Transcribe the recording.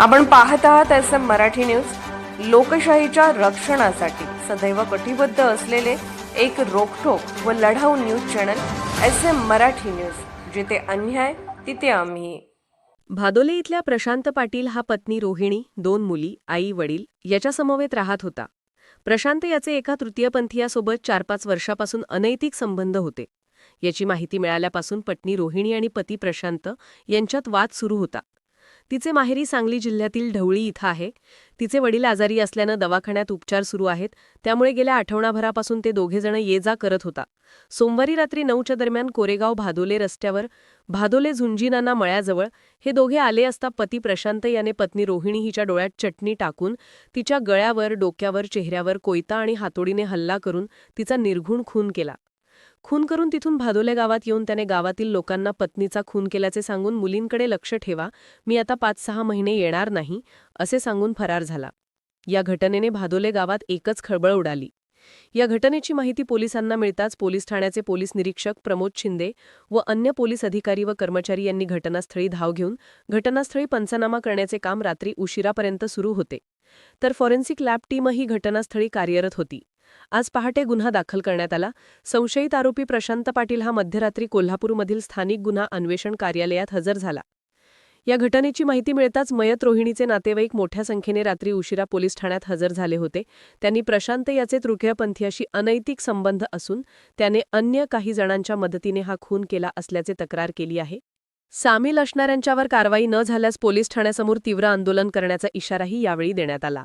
आपण पाहत आहात एस एम मराठी न्यूज. लोकशाहीच्या रक्षणासाठी सदैव कटिबद्ध असलेले एक रोखोक व लढाऊ news channel S M Marathi news. जिथे अन्याय तिथे आम्ही. भादोले इथल्या प्रशांत पाटील हा पत्नी रोहिणी दोन मुली आई वडील याच्या समवेत राहत होता. प्रशांत याचे एका तृतीयपंथीयासोबत चार पाच वर्षापासून अनैतिक संबंध होते. याची माहिती मिळाल्यापासून पत्नी रोहिणी आणि पती प्रशांत यांच्यात वाद सुरू होता. तिचे माहेरी सांगली जिल्ह्यातील ढवळी इथं आहे. तिचे वडील आजारी असल्यानं दवाखान्यात उपचार सुरू आहेत. त्यामुळे गेल्या आठवडाभरापासून ते दोघेजण ये जा करत होता. सोमवारी रात्री नऊच्या दरम्यान कोरेगाव भादोले रस्त्यावर भादोले झुंजीनाना मळ्याजवळ हे दोघे आले असता पती प्रशांत याने पत्नी रोहिणी हिच्या डोळ्यात चटणी टाकून तिच्या गळ्यावर डोक्यावर चेहऱ्यावर कोयता आणि हातोडीने हल्ला करून तिचा निर्घुण खून केला. खून करून तिथून भादोले गावात येऊन त्याने गावातील लोकांना पत्नीचा खून केल्याचे सांगून मुलींकडे लक्ष ठेवा मी आता पाच सहा महिने येणार नाही असे सांगून फरार झाला. या घटनेने भादोले गावात एकच खळबळ उडाली. या घटनेची माहिती पोलिसांना मिळताच पोलीस ठाण्याचे पोलीस निरीक्षक प्रमोद शिंदे व अन्य पोलीस अधिकारी व कर्मचारी यांनी घटनास्थळी धाव घेऊन घटनास्थळी पंचनामा करण्याचे काम रात्री उशिरापर्यंत सुरू होते. तर फॉरेन्सिक लॅब टीमही घटनास्थळी कार्यरत होती. आज पहाटे गुन्हा दाखल करण्यात आला. संशयित आरोपी प्रशांत पाटील हा मध्यरात्री कोल्हापूरमधील स्थानिक गुन्हा अन्वेषण कार्यालयात हजर झाला. या घटनेची माहिती मिळताच मयत रोहिणीचे नातेवाईक मोठ्या संख्येने रात्री उशिरा पोलीस ठाण्यात हजर झाले होते. त्यांनी प्रशांत याचे तृतीयपंथीयाशी अनैतिक संबंध असून त्याने अन्य काही जणांच्या मदतीने हा खून केला असल्याचे तक्रार केली आहे. सामील असणाऱ्यांच्यावर कारवाई न झाल्यास पोलीस ठाण्यासमोर तीव्र आंदोलन करण्याचा इशाराही यावेळी देण्यात आला.